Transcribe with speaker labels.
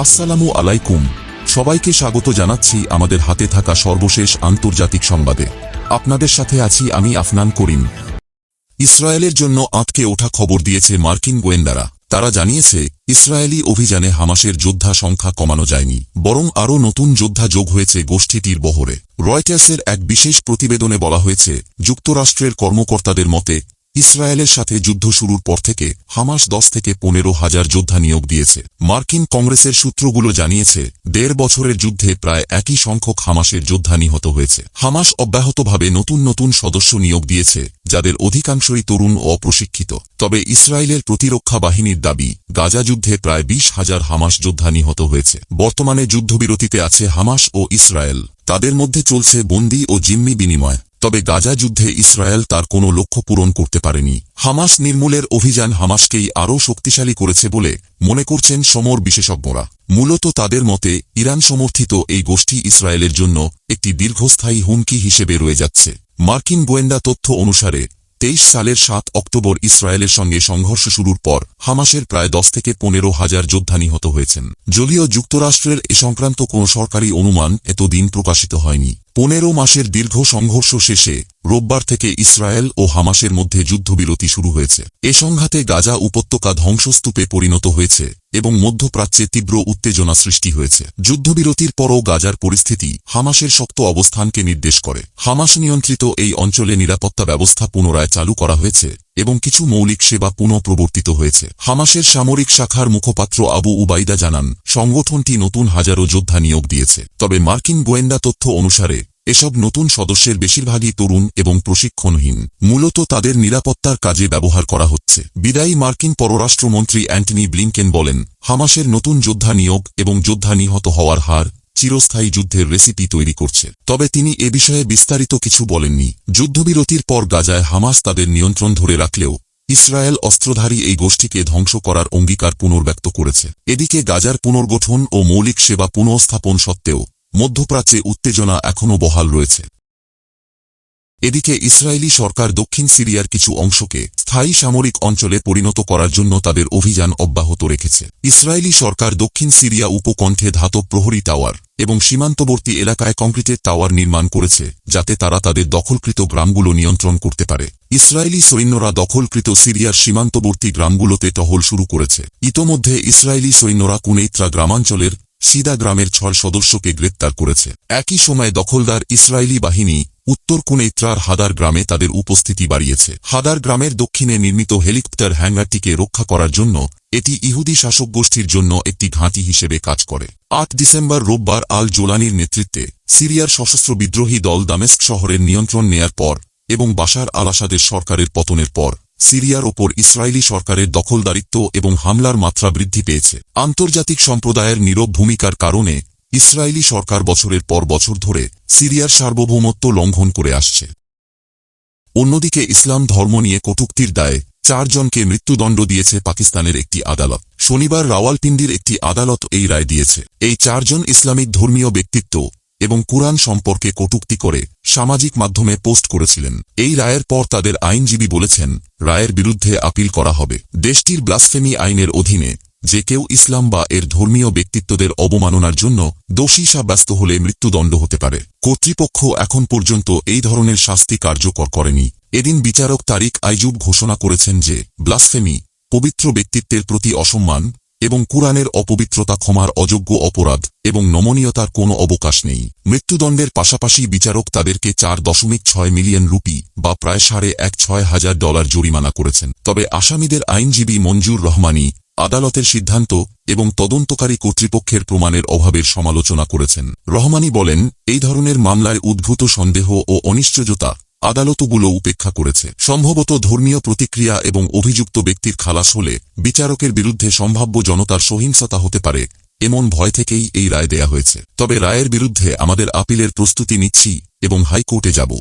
Speaker 1: আসসালামু আলাইকুম। সবাইকে স্বাগত জানাচ্ছি আমাদের হাতে থাকা সর্বশেষ আন্তর্জাতিক সংবাদে। আপনাদের সাথে আছি আমি আফনান করিম। ইসরায়েলের জন্য আঁতকে ওঠা খবর দিয়েছে মার্কিন গোয়েন্দারা। তারা জানিয়েছে, ইসরায়েলি অভিযানে হামাসের যোদ্ধা সংখ্যা কমানো যায়নি, বরং আরও নতুন যোদ্ধা যোগ হয়েছে গোষ্ঠীটির বহরে। রয়টার্সের এক বিশেষ প্রতিবেদনে বলা হয়েছে, যুক্তরাষ্ট্রের কর্মকর্তাদের মতে ইসরায়েলের সাথে যুদ্ধ শুরুর পর থেকে হামাস দশ থেকে পনেরো হাজার যোদ্ধা নিয়োগ দিয়েছে। মার্কিন কংগ্রেসের সূত্রগুলো জানিয়েছে, দেড় বছরের যুদ্ধে প্রায় একই সংখ্যক হামাসের যোদ্ধা নিহত হয়েছে। হামাস অব্যাহতভাবে নতুন নতুন সদস্য নিয়োগ দিয়েছে, যাদের অধিকাংশই তরুণ ও অপ্রশিক্ষিত। তবে ইসরায়েলের প্রতিরক্ষা বাহিনীর দাবি, গাজা যুদ্ধে প্রায় বিশ হাজার হামাস যোদ্ধা নিহত হয়েছে। বর্তমানে যুদ্ধবিরতিতে আছে হামাস ও ইসরায়েল। তাদের মধ্যে চলছে বন্দি ও জিম্মি বিনিময়। তবে গাজা যুদ্ধে ইসরায়েল তার কোনো লক্ষ্য পূরণ করতে পারেনি। হামাস নির্মূলের অভিযান হামাসকেই আরও শক্তিশালী করেছে বলে মনে করছেন সমর বিশেষজ্ঞরা। মূলত তাদের মতে, ইরান সমর্থিত এই গোষ্ঠী ইসরায়েলের জন্য একটি দীর্ঘস্থায়ী হুমকি হিসেবে রয়ে যাচ্ছে। মার্কিন গোয়েন্দা তথ্য অনুসারে, তেইশ সালের সাত অক্টোবর ইসরায়েলের সঙ্গে সংঘর্ষ শুরুর পর হামাসের প্রায় দশ থেকে পনেরো হাজার যোদ্ধা নিহত হয়েছেন। যদিও যুক্তরাষ্ট্রের এ সংক্রান্ত কোনো সরকারি অনুমান এতদিন প্রকাশিত হয়নি। পনেরো মাসের দীর্ঘ সংঘর্ষ শেষে রোববার থেকে ইসরায়েল ও হামাসের মধ্যে যুদ্ধবিরতি শুরু হয়েছে। এ সংঘাতে গাজা উপত্যকা ধ্বংসস্তূপে পরিণত হয়েছে এবং মধ্যপ্রাচ্যে তীব্র উত্তেজনা সৃষ্টি হয়েছে। যুদ্ধবিরতির পরও গাজার পরিস্থিতি হামাসের শক্ত অবস্থানকে নির্দেশ করে। হামাস নিয়ন্ত্রিত এই অঞ্চলে নিরাপত্তা ব্যবস্থা পুনরায় চালু করা হয়েছে। এবং কিছু মৌলিক সেবা পুনঃপ্রবর্তিত হয়েছে। হামাসের সামরিক শাখার মুখপাত্র আবু উবাইদা জানান, সংগঠনটি নতুন হাজারো যোদ্ধা নিয়োগ দিয়েছে। তবে মার্কিন গোয়েন্দা তথ্য অনুসারে, এসব নতুন সদস্যের বেশিরভাগই তরুণ এবং প্রশিক্ষণহীন। মূলত তাদের নিরাপত্তার কাজে ব্যবহার করা হচ্ছে। বিদায়ী মার্কিন পররাষ্ট্রমন্ত্রী অ্যান্টনি ব্লিংকেন বলেন, হামাসের নতুন যোদ্ধা নিয়োগ এবং যোদ্ধা নিহত হওয়ার হার চিরস্থায়ী যুদ্ধের রেসিপি তৈরি করছে। তবে তিনি এ বিষয়ে বিস্তারিত কিছু বলেননি। যুদ্ধবিরতির পর গাজায় হামাস তাদের নিয়ন্ত্রণ ধরে রাখলেও ইসরায়েল অস্ত্রধারী এই গোষ্ঠীকে ধ্বংস করার অঙ্গীকার পুনর্ব্যক্ত করেছে। এদিকে গাজার পুনর্গঠন ও মৌলিক সেবা পুনঃস্থাপন সত্ত্বেও মধ্যপ্রাচ্যে উত্তেজনা এখনও বহাল রয়েছে। এদিকে ইসরায়েলি সরকার দক্ষিণ সিরিয়ার কিছু অংশকে স্থায়ী সামরিক অঞ্চলে পরিণত করার জন্য তাদের অভিযান অব্যাহত রেখেছে। ইসরায়েলি সরকার দক্ষিণ সিরিয়া উপকণ্ঠে ধাতব প্রহরী টাওয়ার এবং সীমান্তবর্তী এলাকায় কংক্রিটের টাওয়ার নির্মাণ করেছে, যাতে তারা তাদের দখলকৃত গ্রামগুলো নিয়ন্ত্রণ করতে পারে। ইসরায়েলি সৈন্যরা দখলকৃত সিরিয়ার সীমান্তবর্তী গ্রামগুলোতে টহল শুরু করেছে। ইতোমধ্যে ইসরায়েলি সৈন্যরা কুনেইত্রা গ্রামাঞ্চলের সিদা গ্রামের ছয় সদস্যকে গ্রেপ্তার করেছে। একই সময় দখলদার ইসরায়েলি বাহিনী উত্তর কোণে কুনেত্রার হাদার গ্রামে তাদের উপস্থিতি বাড়িয়েছে। হাদার গ্রামের দক্ষিণে নির্মিত হেলিকপ্টার হ্যাঙ্গারটিকে রক্ষা করার জন্য এটি ইহুদি শাসক গোষ্ঠীর জন্য একটি ঘাঁটি হিসেবে কাজ করে। আট ডিসেম্বর রোববার আল জোলানির নেতৃত্বে সিরিয়ার সশস্ত্র বিদ্রোহী দল দামেস্ক শহরের নিয়ন্ত্রণ নেয়ার পর এবং বাশার আল আসাদের সরকারের পতনের পর সিরিয়ার ওপর ইসরায়েলি সরকারের দখলদারিত্ব এবং হামলার মাত্রা বৃদ্ধি পেয়েছে। আন্তর্জাতিক সম্প্রদায়ের নীরব ভূমিকার কারণে ইসরায়েলি সরকার বছরের পর বছর ধরে সিরিয়ার সার্বভৌমত্ব লঙ্ঘন করে আসছে। অন্যদিকে ইসলাম ধর্ম নিয়ে কটুক্তির দায়ে চারজনকে মৃত্যুদণ্ড দিয়েছে পাকিস্তানের একটি আদালত। শনিবার রাওয়ালপিন্ডির একটি আদালত এই রায় দিয়েছে। এই চারজন ইসলামিক ধর্মীয় ব্যক্তিত্ব এবং কুরআন সম্পর্কে কটুক্তি করে সামাজিক মাধ্যমে পোস্ট করেছিলেন। এই রায়ের পর তাদের আইনজীবী বলেছেন, রায়ের বিরুদ্ধে আপিল করা হবে। দেশটির ব্লাসফেমি আইনের অধীনে যে কেউ ইসলাম বা এর ধর্মীয় ব্যক্তিত্বদের অবমাননার জন্য দোষী সাব্যস্ত হলে মৃত্যুদণ্ড হতে পারে। কর্তৃপক্ষ এখন পর্যন্ত এই ধরনের শাস্তি কার্যকর করেনি। এদিন বিচারক তারিক আইজুব ঘোষণা করেছেন যে, ব্লাসফেমি, পবিত্র ব্যক্তিত্বের প্রতি অসম্মান এবং কুরআনের অপবিত্রতা ক্ষমার অযোগ্য অপরাধ এবং নমনীয়তার কোনো অবকাশ নেই। মৃত্যুদণ্ডের পাশাপাশি বিচারক তাদেরকে চার দশমিক ছয় মিলিয়ন রুপি বা প্রায় সাড়ে এক ছয় হাজার ডলার জরিমানা করেছেন। তবে আসামিদের আইনজীবী মঞ্জুর রহমানি আদালতের সিদ্ধান্ত এবং তদন্তকারী কর্তৃপক্ষের প্রমাণের অভাবের সমালোচনা করেছেন। রহমানি বলেন, এই ধরনের মামলায় উদ্ভূত সন্দেহ ও অনিশ্চয়তা আদালতগুলো উপেক্ষা করেছে। সম্ভবত ধর্মীয় প্রতিক্রিয়া এবং অভিযুক্ত ব্যক্তির খালাস হলে বিচারকের বিরুদ্ধে সম্ভাব্য জনতার সহিংসতা হতে পারে, এমন ভয় থেকেই এই রায় দেয়া হয়েছে। তবে রায়ের বিরুদ্ধে আমাদের আপিলের প্রস্তুতি নিচ্ছি এবং হাইকোর্টে যাব।